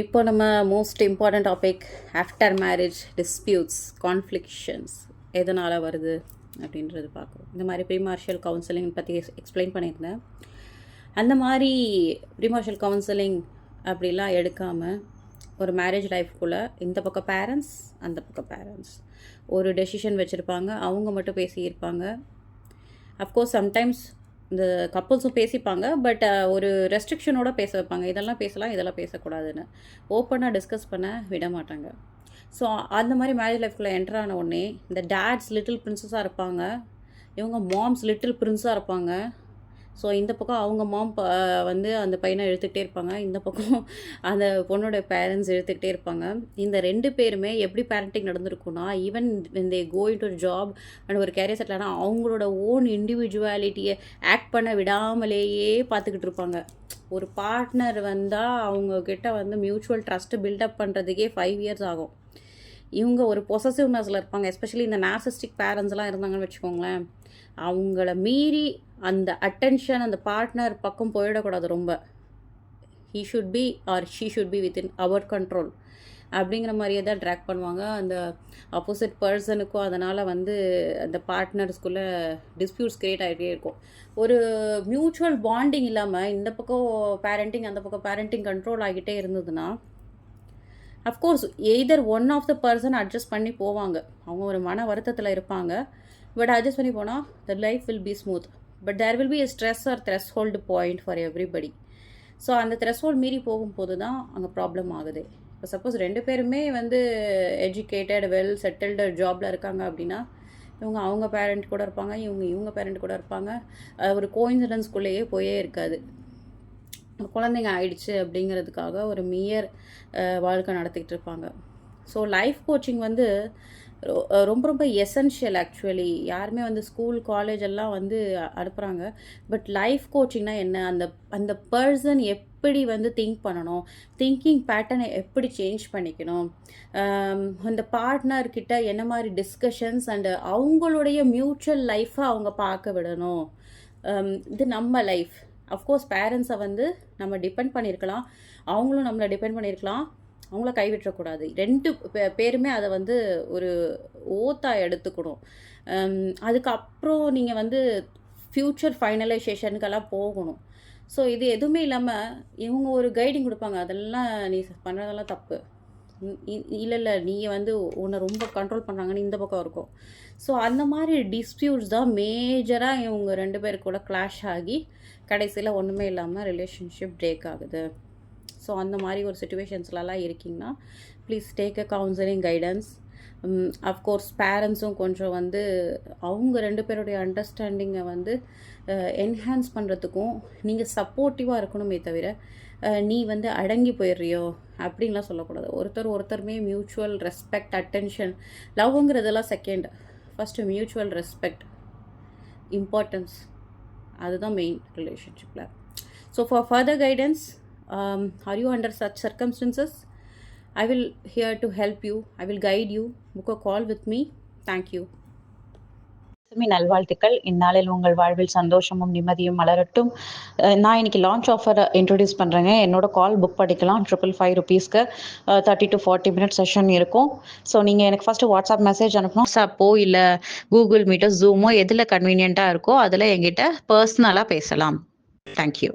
இப்போ நம்ம most important topic after marriage disputes conflictions எதனால் வருது அப்படின்றது பார்க்குறோம். இந்த மாதிரி ப்ரீமார்ஷியல் கவுன்சிலிங் பற்றி எக்ஸ்பிளைன் பண்ணியிருந்தேன். அந்த மாதிரி ப்ரீமார்ஷியல் கவுன்சிலிங் அப்படிலாம் எடுக்காமல் ஒரு மேரேஜ் லைஃப்குள்ளே இந்த பக்கம் பேரண்ட்ஸ் அந்த பக்கம் பேரண்ட்ஸ் ஒரு டெசிஷன் வச்சுருப்பாங்க அவங்க மட்டும் பேசியிருப்பாங்க. அஃப்கோர்ஸ் சம்டைம்ஸ் இந்த கப்புள்ஸும் பேசிப்பாங்க பட் ஒரு ரெஸ்ட்ரிக்ஷனோட பேச வைப்பாங்க. இதெல்லாம் பேசலாம் இதெல்லாம் பேசக்கூடாதுன்னு. ஓப்பனாக டிஸ்கஸ் பண்ண விட மாட்டாங்க. ஸோ அந்த மாதிரி மேரேஜ் லைஃப்குள்ளே என்டர் ஆன உடனே இந்த டேட்ஸ் லிட்டில் பிரின்சஸாக இருப்பாங்க. இவங்க மாம்ஸ் லிட்டில் பிரின்ஸாக இருப்பாங்க. ஸோ இந்த பக்கம் அவங்க மாம் வந்து அந்த பையனை எழுத்துக்கிட்டே இருப்பாங்க. இந்த பக்கம் அந்த பொண்ணோட பேரண்ட்ஸ் எழுத்துக்கிட்டே இருப்பாங்க. இந்த ரெண்டு பேருமே எப்படி பேரண்டிங் நடந்திருக்குன்னா ஈவன் இந்த going to job and ஒரு கேரியர் செட்டில் ஆனால் அவங்களோட ஓன் இண்டிவிஜுவாலிட்டியை ஆக்ட் பண்ண விடாமலேயே பார்த்துக்கிட்டு இருப்பாங்க. ஒரு பார்ட்னர் வந்தால் அவங்கக்கிட்ட வந்து மியூச்சுவல் ட்ரஸ்ட்டு பில்டப் பண்ணுறதுக்கே ஃபைவ் இயர்ஸ் ஆகும். இவங்க ஒரு பொசசிவ்னஸில் இருப்பாங்க. எஸ்பெஷலி இந்த நார்சிஸ்டிக் பேரண்ட்ஸ்லாம் இருந்தாங்கன்னு வச்சுக்கோங்களேன். அவங்கள மீறி அந்த அட்டென்ஷன் அந்த பார்ட்னர் பக்கம் போயிடக்கூடாது ரொம்ப. He should be or she should be within our control அப்படிங்கிற மாதிரியே தான் ட்ராக் பண்ணுவாங்க. அந்த ஆப்போசிட் பர்சனுக்கும் அதனால் வந்து அந்த பார்ட்னர்ஸ்குள்ளே டிஸ்பியூட்ஸ் க்ரியேட் ஆகிட்டே இருக்கும். ஒரு மியூச்சுவல் பாண்டிங் இல்லாமல் இந்த பக்கம் பேரண்டிங் அந்த பக்கம் பேரண்டிங் கண்ட்ரோல் ஆகிட்டே இருந்ததுன்னா of course either one of the person adjust பண்ணி போவாங்க. அவங்க ஒரு மன வருத்தத்தில் இருப்பாங்க. பட் அட்ஜஸ்ட் பண்ணி போனால் the life will be smooth but there will be a stress or threshold point for everybody so அந்த த்ரெஸ் ஹோல்ட் மீறி போகும்போது தான் அங்கே ப்ராப்ளம் ஆகுது. இப்போ சப்போஸ் ரெண்டு பேருமே வந்து எஜுகேட்டட் வெல் செட்டில்டு ஜாபில் இருக்காங்க அப்படின்னா இவங்க அவங்க பேரண்ட் கூட இருப்பாங்க இவங்க இவங்க பேரண்ட் கூட இருப்பாங்க. ஒரு கோயின்சிடன்ஸ்குள்ளேயே போயே இருக்காது. குழந்தைங்க ஆயிடுச்சு அப்படிங்கிறதுக்காக ஒரு மியர் வாழ்க்கை நடத்திக்கிட்டு இருப்பாங்க. ஸோ லைஃப் கோச்சிங் வந்து ரொம்ப ரொம்ப எசென்ஷியல் ஆக்சுவலி யாருமே வந்து ஸ்கூல் காலேஜ் எல்லாம் வந்து அனுப்புகிறாங்க பட் லைஃப் கோச்சிங்னா என்ன? அந்த அந்த பர்சன் எப்படி வந்து திங்க் பண்ணணும்? திங்கிங் பேட்டர்னை எப்படி சேஞ்ச் பண்ணிக்கணும்? அந்த பார்ட்னர்கிட்ட என்ன மாதிரி டிஸ்கஷன்ஸ் அண்டு அவங்களுடைய மியூச்சுவல் லைஃப்பை அவங்க பார்க்க விடணும். இது நம்ம லைஃப் அஃப்கோர்ஸ் பேரண்ட்ஸை வந்து நம்ம டிபெண்ட் பண்ணியிருக்கலாம் அவங்களும் நம்மளை டிபெண்ட் பண்ணியிருக்கலாம் அவங்கள கைவிட்டக்கூடாது. ரெண்டு பேருமே அதை வந்து ஒரு ஓத்தாக எடுத்துக்கணும். அதுக்கப்புறம் நீங்கள் வந்து ஃப்யூச்சர் ஃபைனலைசேஷனுக்கெல்லாம் போகணும். ஸோ இது எதுவுமே இல்லாமல் இவங்க ஒரு கைடிங் கொடுப்பாங்க. அதெல்லாம் நீ பண்ணுறதெல்லாம் தப்பு. இல்லை இல்லை நீங்கள் வந்து உன்னை ரொம்ப கண்ட்ரோல் பண்ணுறாங்கன்னு இந்த பக்கம் இருக்கும். ஸோ அந்த மாதிரி டிஸ்பியூட்ஸ் தான் மேஜராக இவங்க ரெண்டு பேர் கூட கிளாஷ் ஆகி கடைசியில் ஒன்றுமே இல்லாமல் ரிலேஷன்ஷிப் பிரேக் ஆகுது. ஸோ அந்த மாதிரி ஒரு சுச்சுவேஷன்ஸ்லலாம் இருக்கீங்கன்னா please take a counselling guidance of course பேரண்ட்ஸும் கொஞ்சம் வந்து அவங்க ரெண்டு பேருடைய அண்டர்ஸ்டாண்டிங்கை வந்து என்ஹான்ஸ் பண்ணுறதுக்கும் நீங்கள் சப்போர்ட்டிவாக இருக்கணுமே தவிர நீ வந்து அடங்கி போயிடுறியோ அப்படின்லாம் சொல்லக்கூடாது. ஒருத்தர் ஒருத்தருமே mutual respect attention லவ்ங்கிறதெல்லாம் second first mutual respect importance அதுதான் மெயின் ரிலேஷன்ஷிப்பில் so for further guidance or you under such circumstances I will here to help you I will guide you book a call with me thank you நல்வாழ்த்துக்கள். இந்நாளில் உங்கள் வாழ்வில் சந்தோஷமும் நிம்மதியும் மலரட்டும். நான் இன்னைக்கு லான்ச் ஆஃபர் இன்ட்ரடியூஸ் பண்ணுறேங்க என்னோட கால் புக் பண்ணிக்கலாம். ட்ரிபிள் ஃபைவ் ருபீஸ்க்கு thirty to forty minute session இருக்கும். ஸோ நீங்கள் எனக்கு ஃபஸ்ட்டு வாட்ஸ்அப் மெசேஜ் அனுப்பணும். வாட்ஸ்அப்போ இல்லை கூகுள் மீட்டோ ஜூமோ எதில் கன்வீனியண்ட்டாக இருக்கோ அதில் எங்கிட்ட பர்சனலாக பேசலாம். தேங்க்யூ